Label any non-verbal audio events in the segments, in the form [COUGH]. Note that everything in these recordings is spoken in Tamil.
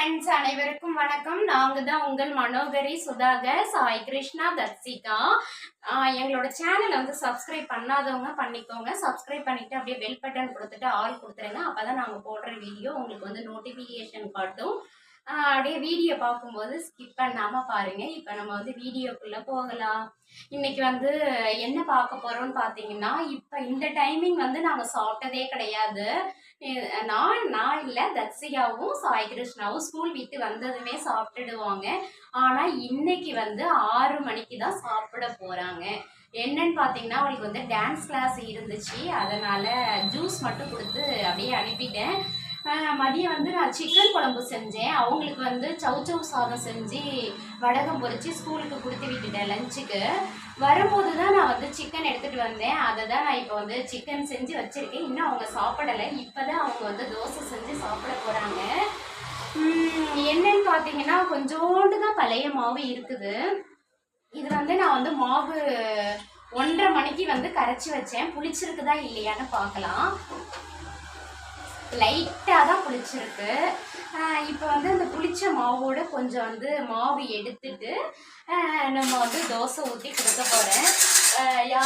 ஃப்ரெண்ட்ஸ் அனைவருக்கும் வணக்கம். நாங்கள் தான் உங்கள் மனோகரி சுதாகர் சாய் கிருஷ்ணா தர்சிகா. எங்களோட சேனலை வந்து சப்ஸ்கிரைப் பண்ணாதவங்க பண்ணிக்கோங்க. சப்ஸ்கிரைப் பண்ணிட்டு அப்படியே பெல் பட்டன் கொடுத்துட்டு ஆல் கொடுத்துருங்க. அப்போ தான் நாங்கள் போடுற வீடியோ உங்களுக்கு வந்து நோட்டிஃபிகேஷன் காட்டும். அப்படியே வீடியோ பார்க்கும்போது ஸ்கிப் பண்ணாமல் பாருங்க. இப்போ நம்ம வந்து வீடியோக்குள்ளே போகலாம். இன்னைக்கு வந்து என்ன பார்க்க போகிறோம்னு பார்த்தீங்கன்னா இப்போ இந்த டைமிங் வந்து நாங்கள் சாப்பிட்டதே கிடையாது. நான் நான் இல்லை தட்சிகாவும் சாய் கிருஷ்ணாவும் ஸ்கூல் விட்டு வந்ததுமே சாப்பிட்டுடுவாங்க. ஆனால் இன்னைக்கு வந்து ஆறு மணிக்கு தான் சாப்பிட போகிறாங்க என்னன்னு பார்த்தீங்கன்னா அவளுக்கு வந்து டான்ஸ் கிளாஸ் இருந்துச்சு. அதனால ஜூஸ் மட்டும் கொடுத்து அப்படியே அனுப்பிட்டேன். மதியம் வந்து நான் சிக்கன் குழம்பு செஞ்சேன். அவங்களுக்கு வந்து சவுச்சவு சாதம் செஞ்சு வடகம் பொறிச்சு ஸ்கூலுக்கு கொடுத்து விட்டுட்டேன் லஞ்சுக்கு வரும்போது தான் நான் வந்து சிக்கன் எடுத்துட்டு வந்தேன். அதை தான் நான் இப்போ வந்து சிக்கன் செஞ்சு வச்சுருக்கேன். இன்னும் அவங்க சாப்பிடலை. இப்போ தான் அவங்க வந்து தோசை செஞ்சு சாப்பிட போகிறாங்க என்னன்னு பார்த்தீங்கன்னா கொஞ்சோண்டு தான் பழைய மாவு இருக்குது. இது வந்து நான் வந்து மாவு ஒன்றரை மணிக்கு வந்து கரைச்சி வச்சேன். புளிச்சிருக்குதா இல்லையான்னு பார்க்கலாம். லைட்டாக தான் புளிச்சிருக்கு. இப்போ வந்து அந்த புளிச்ச மாவோட கொஞ்சம் வந்து மாவு எடுத்துட்டு நம்ம வந்து தோசை ஊற்றி கொடுக்க போகிறேன் யா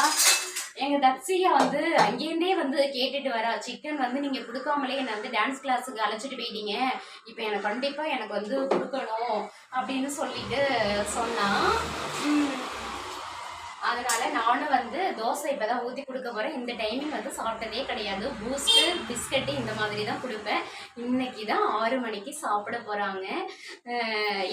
எங்கள் தட்சியா வந்து அங்கேருந்தே வந்து கேட்டுட்டு வரா சிக்கன் வந்து நீங்கள் கொடுக்காமலே என்னை வந்து டான்ஸ் கிளாஸுக்கு அழைச்சிட்டு போயிட்டீங்க. இப்போ எனக்கு கண்டிப்பாக எனக்கு வந்து கொடுக்கணும். அப்படின்னு சொல்லிட்டு சொன்னான் அதனால நானும் வந்து தோசை இப்போ தான் ஊற்றி கொடுக்க போகிறேன் இந்த டைமிங் வந்து சாப்பிட்டதே கிடையாது. பூஸ்ட்டு பிஸ்கட்டு இந்த மாதிரி தான் கொடுப்பேன். இன்னைக்கு தான் ஆறு மணிக்கு சாப்பிட போகிறாங்க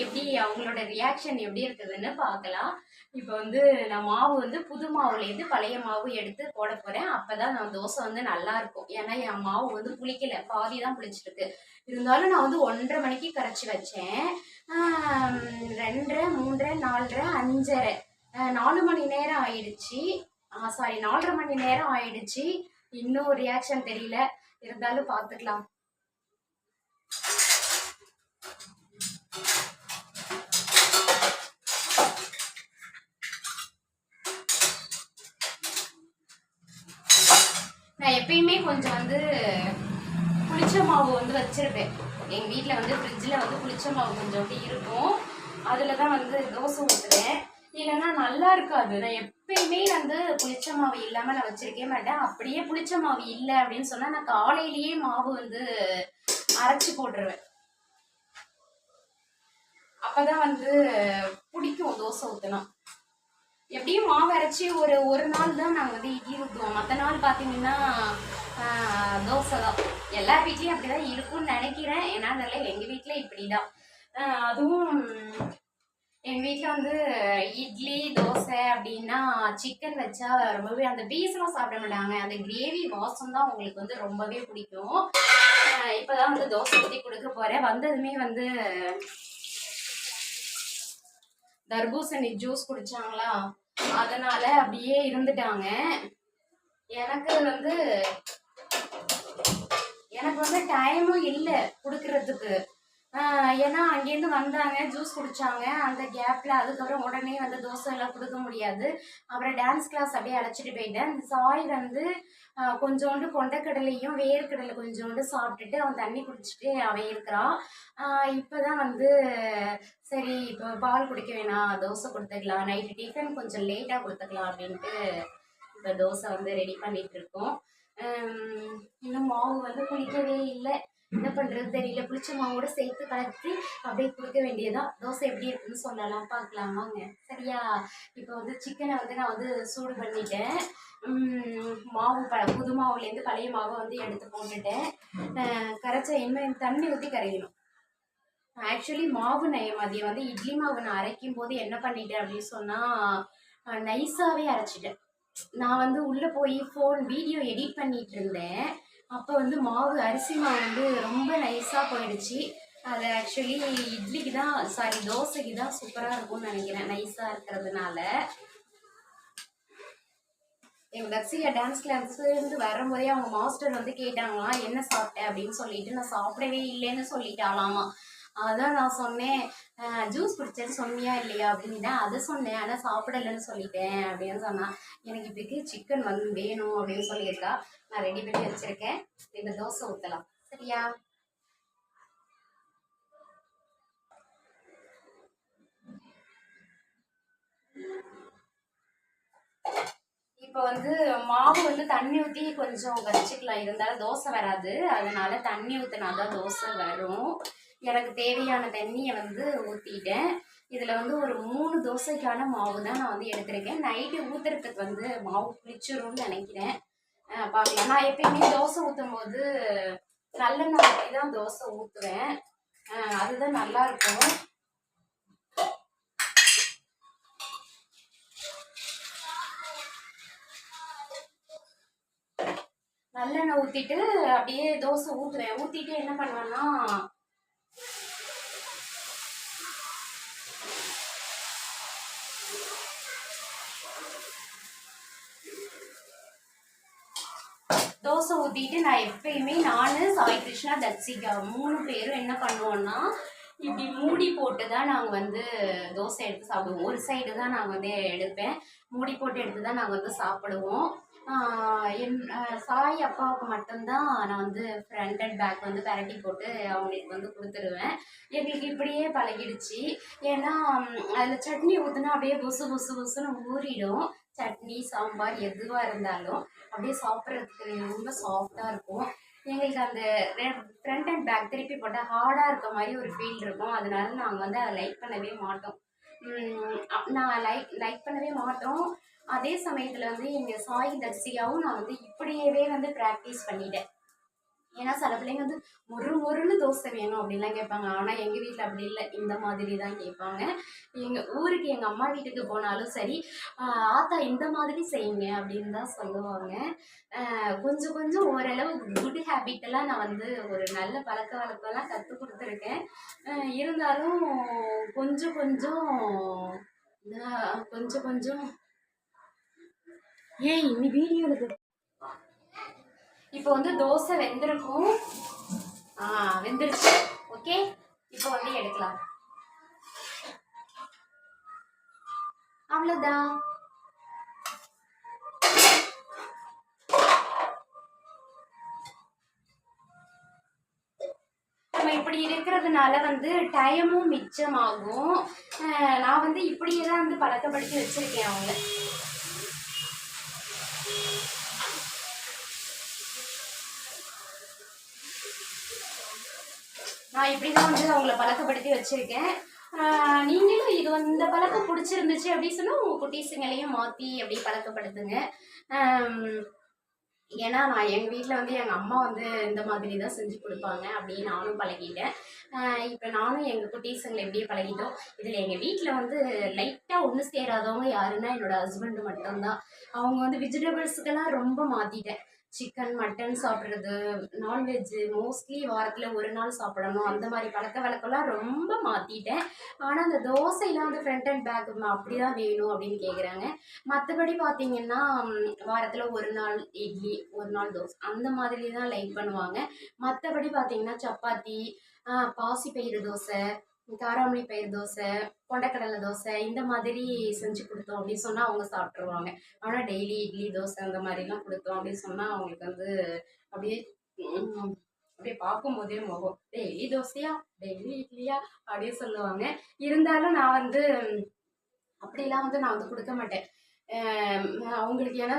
எப்படி அவங்களோட ரியாக்ஷன் எப்படி இருக்குதுன்னு பார்க்கலாம். இப்போ வந்து நான் மாவு வந்து புது மாவுலேருந்து பழைய மாவு எடுத்து போட போகிறேன் அப்போ தான் நான் தோசை வந்து நல்லா இருக்கும். ஏன்னா என் மாவு வந்து புளிக்கல. பாதி தான் புளிச்சிருக்கு. இருந்தாலும் நான் வந்து ஒன்றரை மணிக்கு கரைச்சி வச்சேன். ரெண்டரை மூன்றரை நாலரை அஞ்சரை. நாலு மணி நேரம் ஆயிடுச்சு. சாரி நாலரை மணி நேரம் ஆயிடுச்சு. இன்னும் ரியாக்ஷன் தெரியல. இருந்தாலும் பார்த்துக்கலாம். நான் எப்பயுமே கொஞ்சம் வந்து புளிச்ச மாவு வந்து வச்சிருப்பேன். எங்கள் வீட்டில் வந்து ஃப்ரிட்ஜில் வந்து புளிச்ச மாவு கொஞ்சோண்டு இருக்கும். அதில் தான் வந்து தோசை ஊற்றுவேன் இல்லைன்னா நல்லா இருக்காது. நான் எப்பயுமே வந்து புளிச்ச மாவு இல்லாமல் நான் வச்சிருக்கவே மாட்டேன். அப்படியே புளிச்ச மாவு இல்லை அப்படின்னு சொன்னால் நான் காலையிலேயே மாவு வந்து அரைச்சி போட்டுருவேன். அப்பதான் வந்து பிடிக்கும் தோசை ஊற்றணும் எப்படியும் மாவு அரைச்சி ஒரு ஒரு நாள் தான் நாங்கள் வந்து இட்லி ஊற்றுவோம் மற்ற நாள் பார்த்தீங்கன்னா தோசை தான். எல்லா வீட்லேயும் அப்படி தான் இருக்கும்னு நினைக்கிறேன். ஏன்னா அதனால எங்கள் வீட்டில் இப்படி தான் அதுவும் எங்கள் வீட்டில் வந்து இட்லி தோசை அப்படின்னா சிக்கன் வச்சா ரொம்பவே அந்த பீஸ்லாம் சாப்பிட மாட்டாங்க. அந்த கிரேவி வாசம் தான் உங்களுக்கு வந்து ரொம்பவே பிடிக்கும். இப்போ தான் வந்து தோசை ஊற்றி கொடுக்க போகிறேன் வந்ததுமே வந்து தர்பூசணி ஜூஸ் குடிச்சாங்களா? அதனால அப்படியே இருந்துட்டாங்க. எனக்கு வந்து எனக்கு வந்து டைமும் இல்லை கொடுக்கறதுக்கு. ஏன்னா அங்கேருந்து வந்தாங்க ஜூஸ் குடிச்சாங்க. அந்த கேப்ல அதுக்கப்புறம் உடனே வந்து தோசை எல்லாம் கொடுக்க முடியாது. அப்புறம் டான்ஸ் கிளாஸ் அப்படியே அழைச்சிட்டு போயிட்டேன். இந்த சாய் வந்து கொஞ்சோண்டு கொண்டக்கடலையும் வேர்க்கடலை கொஞ்சோண்டு சாப்பிட்டுட்டு அவன் தண்ணி குடிச்சிட்டு அவன் இருக்கிறான். இப்போ தான் வந்து சரி இப்போ பால் குடிக்க வேணாம் தோசை கொடுத்துக்கலாம் நைட்டு டிஃபன் கொஞ்சம் லேட்டாக கொடுத்துக்கலாம் அப்படின்ட்டு இப்போ தோசை வந்து ரெடி பண்ணிட்டு இருக்கோம். இன்னும் மாவு வந்து குளிக்கவே இல்லை. என்ன பண்ணுறது தெரியல. புளிச்ச மாவோட சேர்த்து கலக்கி அப்படியே கொடுக்க வேண்டியதா தோசை எப்படி இருக்குன்னு சொல்லலாம் பார்க்கலாமாங்க சரியா? இப்போ வந்து சிக்கனை வந்து நான் வந்து சூடு பண்ணிட்டேன். மாவு ப புது மாவுலேருந்து பழைய மாவை வந்து எடுத்து போட்டுட்டேன். கரைச்ச எண்ணெய் தண்ணி ஊற்றி கரையணும். ஆக்சுவலி மாவு நெய் மதியம் வந்து இட்லி மாவு நான் அரைக்கும் போது என்ன பண்ணிட்டேன் அப்படின்னு சொன்னால் நைஸாகவே அரைச்சிட்டேன். நான் வந்து உள்ளே போய் ஃபோன் வீடியோ எடிட் பண்ணிட்டு இருந்தேன். அப்போ வந்து மாவு அரிசி மாவு வந்து ரொம்ப நைஸாக போயிடுச்சு. அது ஆக்சுவலி இட்லிக்கு தான் சாரி தோசைக்கு தான் சூப்பராக இருக்கும்னு நினைக்கிறேன் நைஸாக இருக்கிறதுனால. எங்கள் தக்ஷிகா டான்ஸ் கிளாஸ்லேருந்து வரும்போதே அவங்க மாஸ்டர் வந்து கேட்டாங்களாம் என்ன சாப்பிட்டேன் அப்படின்னு சொல்லிட்டு நான் சாப்பிடவே இல்லைன்னு சொல்லிட்டாலாமா அதான் நான் சொன்னேன். ஜூஸ் குடிச்சது சொன்னியா இல்லையா அப்படின்னு அதை சொன்னேன். ஆனால் சாப்பிடலன்னு சொல்லிட்டேன் அப்படின்னு சொன்னான் எனக்கு இப்போக்கு சிக்கன் வந்து வேணும் அப்படின்னு சொல்லியிருக்கா. நான் ரெடி பண்ணி வச்சுருக்கேன். இந்த தோசை ஊற்றலாம் சரியா? இப்போ வந்து மாவு வந்து தண்ணி ஊற்றி கொஞ்சம் வச்சுக்கலாம் இருந்தாலும் தோசை வராது. அதனால தண்ணி ஊற்றினா தான் தோசை வரும். எனக்கு தேவையான தண்ணியை வந்து ஊற்றிட்டேன் இதில் வந்து ஒரு மூணு தோசைக்கான மாவு தான் நான் வந்து எடுத்திருக்கேன். நைட்டு ஊற்றுறதுக்கு வந்து மாவு புளிச்சிரும்னு நினைக்கிறேன். பார்க்கலாம் நான் எப்பயுமே தோசை ஊற்றும் போது நல்லெண்ணெய் ஊற்றி தான் தோசை ஊற்றுவேன் அதுதான் நல்லா இருக்கும். நல்லெண்ணெய் ஊற்றிட்டு அப்படியே தோசை ஊற்றுவேன் ஊற்றிட்டு என்ன பண்ணுவேன்னா தோசை ஊற்றிட்டு நான் எப்பயுமே நான் சாய் கிருஷ்ணா தட்சிகா மூணு பேரும் என்ன பண்ணுவோம்னா இப்படி மூடி போட்டு தான் நாங்கள் வந்து தோசை எடுத்து சாப்பிடுவோம். ஒரு சைடு தான் நாங்கள் வந்து எடுப்பேன். மூடி போட்டு எடுத்து தான் நாங்கள் வந்து சாப்பிடுவோம். என் சாய் அப்பாவுக்கு மட்டும்தான் நான் வந்து ஃப்ரண்ட் அண்ட் பேக் வந்து பரட்டி போட்டு அவங்களுக்கு வந்து கொடுத்துருவேன். எங்களுக்கு இப்படியே பழகிடுச்சு. ஏன்னா அதில் சட்னி ஊற்றினா அப்படியே புசு புசு புசுன்னு ஊறிடும். சட்னி சாம்பார் எதுவாக இருந்தாலும் அப்படியே சாப்பிட்றதுக்கு ரொம்ப சாஃப்டாக இருக்கும். எங்களுக்கு அந்த ஃப்ரண்ட் அண்ட் பேக் திருப்பி போட்டால் ஹார்டாக இருக்க மாதிரி ஒரு ஃபீல் இருக்கும். அதனால நாங்கள் வந்து அதை லைக் பண்ணவே மாட்டோம். அப்- நான் லைக் லைக் பண்ணவே மாட்டோம். அதே சமயத்தில் வந்து எங்கள் சாய் தர்சியாவும் நான் வந்து இப்படியவே வந்து ப்ராக்டிஸ் பண்ணிட்டேன். ஏன்னா சில பிள்ளைங்க வந்து மொறு மொறுன்னு தோசை வேணும் அப்படின்லாம் கேட்பாங்க. ஆனால் எங்கள் வீட்டில் அப்படி இல்லை. இந்த மாதிரி தான் கேட்பாங்க. எங்கள் ஊருக்கு எங்கள் அம்மா வீட்டுக்கு போனாலும் சரி ஆத்தா இந்த மாதிரி செய்யுங்க அப்படின்னு தான் சொல்லுவாங்க. கொஞ்சம் கொஞ்சம் ஓரளவு குட் ஹேபிட் எல்லாம் நான் வந்து ஒரு நல்ல பழக்க வழக்கம்லாம் கற்றுக் கொடுத்துருக்கேன். இருந்தாலும் கொஞ்சம் கொஞ்சம் கொஞ்சம் கொஞ்சம் ஏய் இனி வீடியோ இப்போ வந்து தோசை வெந்திருக்கும். ஆ வெந்துருச்சு ஓகே இப்போ வந்து எடுக்கலாம். அவ்வளோதான் நம்ம இப்படி இருக்கிறதுனால வந்து டைமும் மிச்சமாகும். நான் வந்து இப்படியே தான் வந்து பழக்கப்படுத்தி வச்சிருக்கேன் அவங்கள. நான் இப்படி தான் வந்து அவங்கள பழக்கப்படுத்தி வச்சிருக்கேன். நீங்களும் இது இந்த பழக்கம் பிடிச்சிருந்துச்சு அப்படின்னு சொன்னால் உங்கள் குட்டீஸுங்களையும் மாற்றி அப்படி பழக்கப்படுத்துங்க. ஏன்னா நான் எங்கள் வீட்டில் வந்து எங்கள் அம்மா வந்து இந்த மாதிரி தான் செஞ்சு கொடுப்பாங்க அப்படின்னு நானும் பழகிட்டேன். இப்போ நானும் எங்கள் குட்டீஸுங்களை எப்படியே பழகிட்டோம். இதில் எங்கள் வீட்டில் வந்து லைட்டாக ஒன்று சேராதவங்க யாருன்னா என்னோட ஹஸ்பண்ட் மட்டும்தான். அவங்க வந்து வெஜிடபிள்ஸுக்கெல்லாம் ரொம்ப மாற்றிட்டேன் சிக்கன் மட்டன் சாப்பிட்றது நான்வெஜ்ஜு மோஸ்ட்லி வாரத்தில் ஒரு நாள் சாப்பிடணும். அந்த மாதிரி பழக்க வழக்கம்லாம் ரொம்ப மாற்றிட்டேன் ஆனால் அந்த தோசையெல்லாம் வந்து ஃப்ரண்ட் அண்ட் பேக் அப்படி தான் வேணும் அப்படின்னு கேட்குறாங்க மற்றபடி பார்த்தீங்கன்னா வாரத்தில் ஒரு நாள் இட்லி ஒரு நாள் தோசை. அந்த மாதிரி தான் லைக் பண்ணுவாங்க. மற்றபடி பார்த்தீங்கன்னா சப்பாத்தி பாசிப்பயிறு தோசை காராமணி பயிர் தோசை கொண்டக்கடலை தோசை இந்த மாதிரி செஞ்சு கொடுத்தோம் அப்படின்னு சொன்னால் அவங்க சாப்பிட்ருவாங்க ஆனால் டெய்லி இட்லி தோசை அந்த மாதிரிலாம் கொடுத்தோம் அப்படின்னு சொன்னால் அவங்களுக்கு வந்து அப்படியே அப்படியே பார்க்கும்போதே முகம். டெய்லி தோசையா? டெய்லி இட்லியா? அப்படியே சொல்லுவாங்க. இருந்தாலும் நான் வந்து அப்படிலாம் வந்து நான் வந்து கொடுக்க மாட்டேன். அவங்களுக்கு ஏன்னா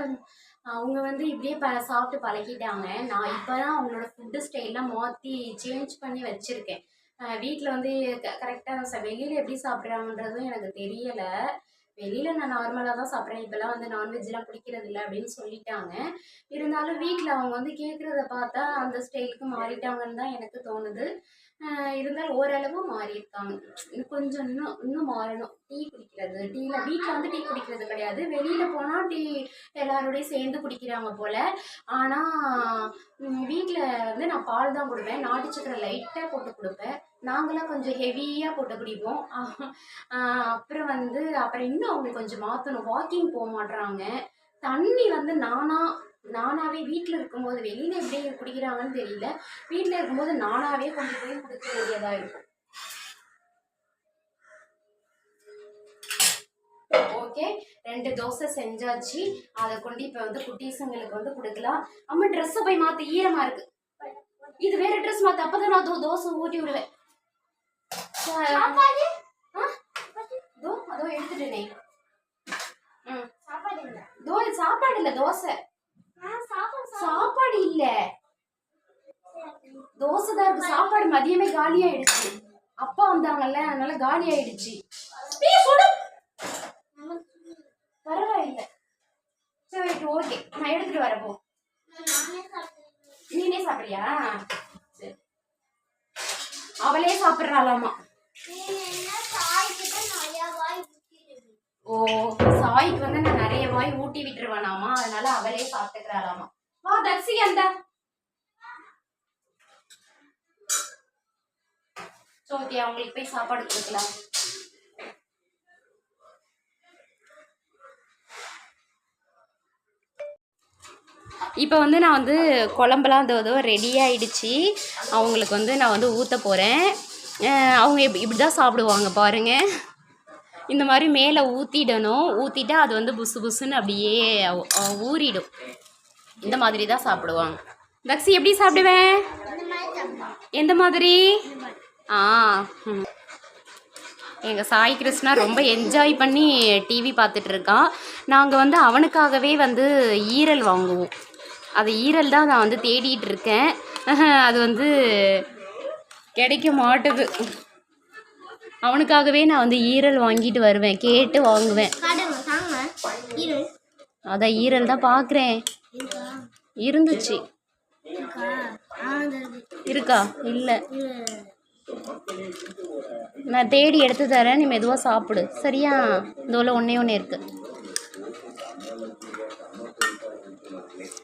அவங்க வந்து இப்படியே ப சாப்பிட்டு பழகிட்டாங்க. நான் இப்போ தான் அவங்களோட ஃபுட்டு ஸ்டைல்லாம் மாற்றி சேஞ்ச் பண்ணி வச்சுருக்கேன். வீட்டில் வந்து கரெக்டாக வெளியில் எப்படி சாப்பிட்றாங்கன்றதும் எனக்கு தெரியலை. வெளியில் நான் நார்மலாக தான் சாப்பிட்றேன். இப்போல்லாம் வந்து நான்வெஜ்லாம் பிடிக்கிறது இல்லை அப்படின்னு சொல்லிட்டாங்க. இருந்தாலும் வீட்டில் அவங்க வந்து கேட்குறத பார்த்தா அந்த ஸ்டைலுக்கு மாறிட்டாங்கன்னு தான் எனக்கு தோணுது. இருந்தாலும் ஓரளவு மாறியிருக்காங்க. இன்னும் கொஞ்சம் இன்னும் இன்னும் மாறணும். டீ குடிக்கிறது டீயில் வீட்டில் வந்து டீ குடிக்கிறது கிடையாது. வெளியில் போனால் டீ எல்லாரோடையும் சேர்ந்து குடிக்கிறாங்க போல். ஆனால் வீட்டில் வந்து நான் பால் தான் கொடுப்பேன் நாட்டு சக்கரை லைட்டாக போட்டு கொடுப்பேன். நாங்களாம் கொஞ்சம் ஹெவியாக போட்டு குடிப்போம். அப்புறம் வந்து அப்புறம் இன்னும் அவங்க கொஞ்சம் மாற்றணும் வாக்கிங் போக மாட்றாங்க. தண்ணி வந்து நானாக நானாவே வீட்டில் இருக்கும்போது வெளியில் எப்படி குடிக்கிறாங்கன்னு தெரியல. வீட்டில் இருக்கும்போது நானாவே கொண்டு போய் கொடுக்க வேண்டியதாக இருக்கும். ஓகே. ரெண்டு தோசை செஞ்சாச்சு. அதை கொண்டு இப்போ வந்து குட்டீஸுங்களுக்கு வந்து கொடுக்கலாம். அம்மா ட்ரெஸ்ஸை போய் மாற்ற ஈரமாக இருக்கு. இது வேற ட்ரெஸ் மாற்ற அப்போ தான் நான் தோசை ஊட்டி விடுவேன். அதோ எடுத்துட்டேனே. சாப்பாடு இல்ல தோசை. சாப்பாடு இல்ல. தோசை தான் இருக்கு. சாப்பாடு மதியமே காலி ஆயிடுச்சு அப்பா வந்தாங்கல்ல அதனால காலி ஆயிடுச்சு. பரவாயில்ல. சரி ஓகே நான் எடுத்துட்டு வரப்போ நீனே சாப்பிடுறியா? அவளே சாப்பிடுறாளாமா. ஓ சாய்க்கு வந்து நான் நிறைய வாய் ஊட்டி விட்டுருவேனாமா? அதனால அவளே சாப்பிட்டுக்கிறாளாமா? வா தர்சி அந்த சோதி அவங்களுக்கு போய் சாப்பாடு கொடுக்கலாம். இப்போ வந்து நான் வந்து குழம்புலாம் இதோ இதோ ரெடி ஆயிடுச்சு. அவங்களுக்கு வந்து நான் வந்து ஊற்ற போகிறேன் அவங்க இப்படி இப்படி தான் சாப்பிடுவாங்க பாருங்கள் இந்த மாதிரி மேலே ஊற்றிடணும் ஊற்றிட்டா அது வந்து புசு புசுன்னு அப்படியே ஊறிடும். இந்த மாதிரி தான் சாப்பிடுவாங்க. தக்ஷி எப்படி சாப்பிடுவேன்? எந்த மாதிரி? ஆ. எங்கள் சாய் கிருஷ்ணா ரொம்ப என்ஜாய் பண்ணி டிவி பார்த்துட்டு இருக்கான் நாங்கள் வந்து அவனுக்காகவே வந்து ஈரல் வாங்குவோம். அது ஈரல் தான் நான் வந்து தேடிட்டு இருக்கேன் [LAUGHS] அது வந்து கிடைக்க மாட்டுது. அவனுக்காகவே நான் வந்து ஈரல் வாங்கிட்டு வருவேன். கேட்டு வாங்குவேன். அதான் ஈரல் தான் பார்க்குறேன். இருந்துச்சு. இருக்கா? இல்லை. நான் தேடி எடுத்து தரேன். நீ மெதுவாக சாப்பிடு. சரியா? இதோல ஒன்றே ஒன்று இருக்கு.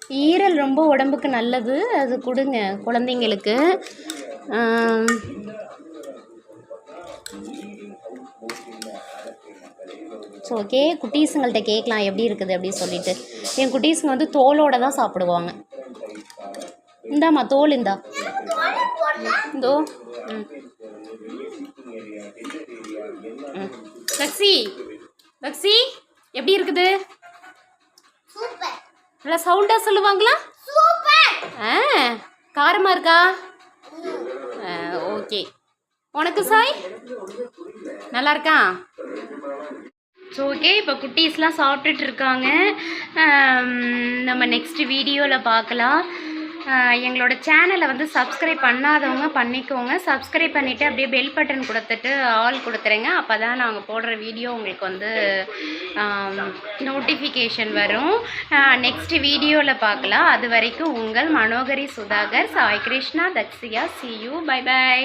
ஈரல் ரொம்ப உடம்புக்கு நல்லது. அது கொடுங்க குழந்தைங்களுக்கு. ஸோ ஓகே குட்டீஸுங்கள்ட்ட கேட்கலாம் எப்படி இருக்குது அப்படின்னு சொல்லிட்டு. என் குட்டீஸுங்க வந்து தோலோட தான் சாப்பிடுவாங்க. இந்தாம்மா தோல் இந்தா. இந்தோ. ம். லக்ஸி லக்ஸி எப்படி இருக்குது? நல்லா சவுண்டாக சொல்லுவாங்களா? ஆ காரமாக இருக்கா? ஓகே. உனக்கு சாய்? நல்லா இருக்கா ஸோ ஓகே இப்போ குட்டீஸ்லாம் சாப்பிட்டுட்டு இருக்காங்க நம்ம நெக்ஸ்ட் வீடியோவில் பார்க்கலாம் எங்களோட சேனலை வந்து சப்ஸ்கிரைப் பண்ணாதவங்க பண்ணிக்கோங்க. சப்ஸ்கிரைப் பண்ணிவிட்டு அப்படியே பெல் பட்டன் கொடுத்துட்டு ஆல் கொடுத்துருங்க. அப்போ தான் நாங்கள் போடுற வீடியோ உங்களுக்கு வந்து நோட்டிஃபிகேஷன் வரும். நெக்ஸ்ட் வீடியோவில் பார்க்கலாம் அது வரைக்கும் உங்கள் Manohari Sudhakar Sai Krishna Dakshiya see you bye bye